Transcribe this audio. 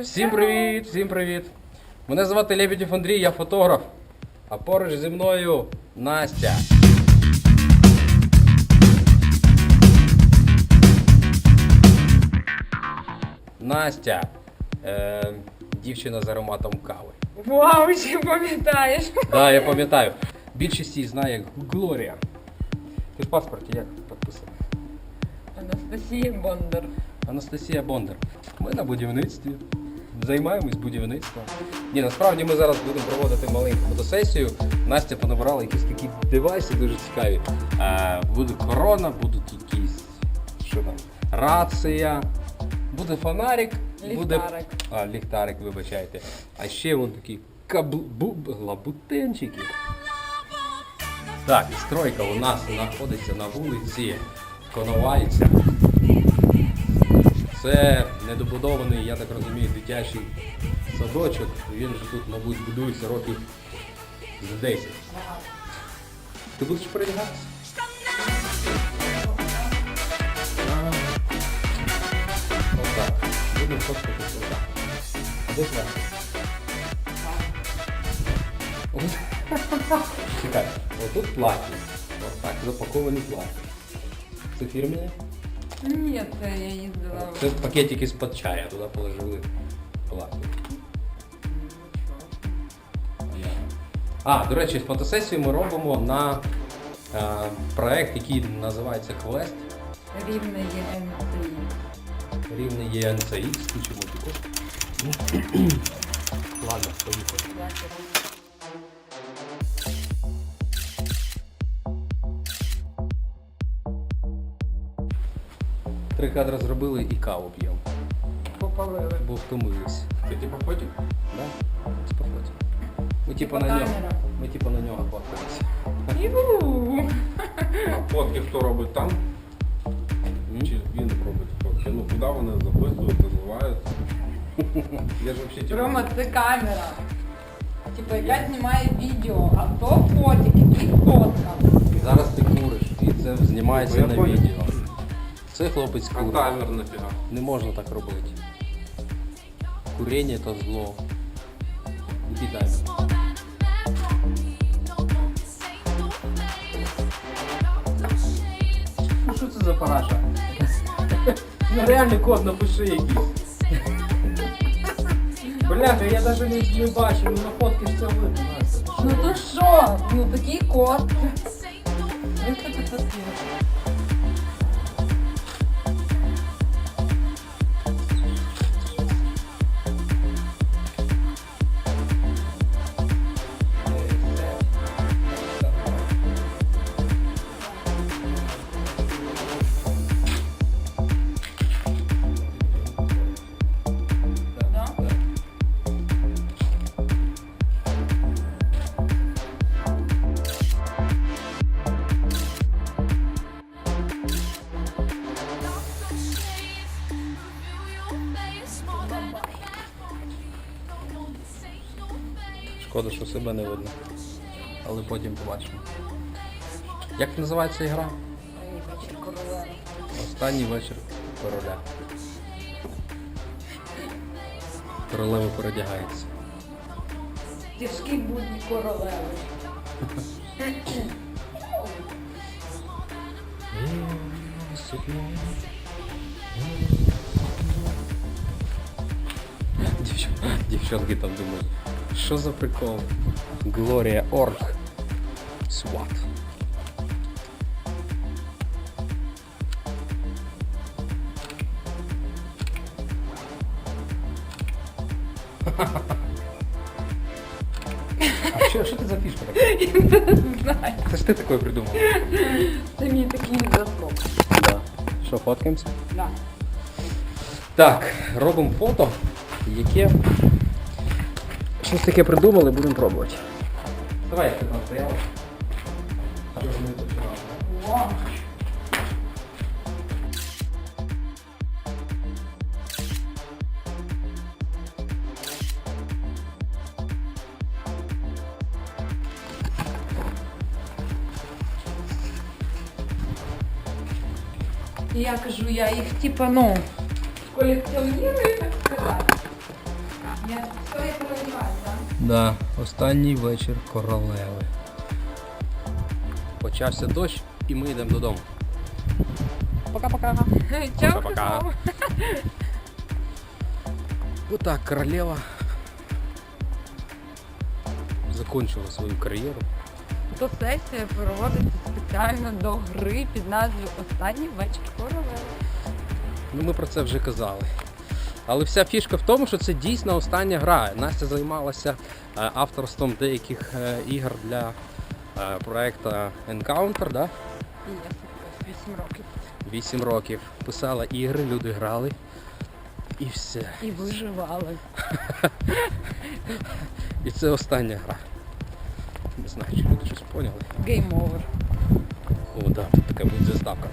Всім привіт, всім привіт. Мене звати Лебедєв Андрій, я фотограф. А поруч зі мною Настя. Настя. Е, дівчина з ароматом кави. Вау, ще пам'ятаєш? Так, да, я пам'ятаю. Більшість її знає як Глорія. Ти в паспорті як підписано? Анастасія Бондар. Анастасія Бондар. Ми на будівництві. Займаємось будівництвом. Ні, насправді ми зараз будемо проводити маленьку фотосесію. Настя понабирала якісь такі девайси дуже цікаві. Е, буде корона, будуть якісь що там, рація, буде фонарик, буде. Ліхтарик. А, ліхтарик, вибачайте. А ще вон такі лабутенчики. Так, стройка у нас знаходиться на вулиці Коновальця. Це недобудований, я так розумію, дитячий садочок. Він вже тут, мабуть, будується років з 10. Ти будеш передягатися? Отак. Будемо фоткатися отак. А де твоя? Чекай, отут платні. Отак, запаковані платні. Це фірміне? Ні, це я їздила. Це пакетики з-під чая, туди положили платні. А, до речі, фотосесію ми робимо на е, проект, який називається Quest. Рівне є МТІ. Рівне ЄНЦХ, включимо таку. Ладно, поїхали. Три кадри зробили і каву п'ємо, Попалили. бо втомились. Ти типу потім? Да? Типа фотик. Ми типа Типа на нього. камера. Ми типа на нього фоткалися. Ю. А фотки хто робить там? Чи він робить фотки? Ну куди вони записують, називають? Я ж взагалі типу, Рома, це камера. Типа яка знімає відео, а то фотик, який фотка. Зараз ти куриш, і це знімається Я на відео. Це хлопець а курить. таймер нафіга. Не можна так робити. Куріння то зло. Який таймер? Ну що це за параша? Ну реальний код напиши якийсь. Бляха, я навіть не, не бачу, ну на фотки ж це видно. Ну то що? Ну такий код. Як це зробиш? Шкода, що себе не видно. Але потім побачимо. Як називається гра? Чи королева? Останній вечір короля. Королева передягається. Тяжкі будні королеви. Дівчатки там думають, що за прикол? Глорія Орг. Сват. А що, що ти за фішка така? Знаю. Це ж ти такою придумав. Це мій такий заслуг. Да. Що, фоткаємося? Да. Так, робимо фото, яке. Щось таке придумали, будемо пробувати. Давай, як ти там стояла. Я кажу, я їх типа, ну, коллекционирую, так сказать. Да? Останній вечір королеви. Почався дощ і ми йдемо додому. Пока-пока. Чао, Пока-пока. Отак королева закончила свою кар'єру. Фотосесія проводиться спеціально до гри під назвою Останній вечір королеви. Ну, ми про це вже казали. Але вся фішка в тому, що це дійсно остання гра. Настя займалася е, авторством деяких е, ігор для е, проекту Encounter, да? 8 років. 8 років. Писала ігри, люди грали. І все. І виживали. І це остання гра. Не знаю, чи люди щось поняли. Гейм овер. О, да, тут така буде заставка.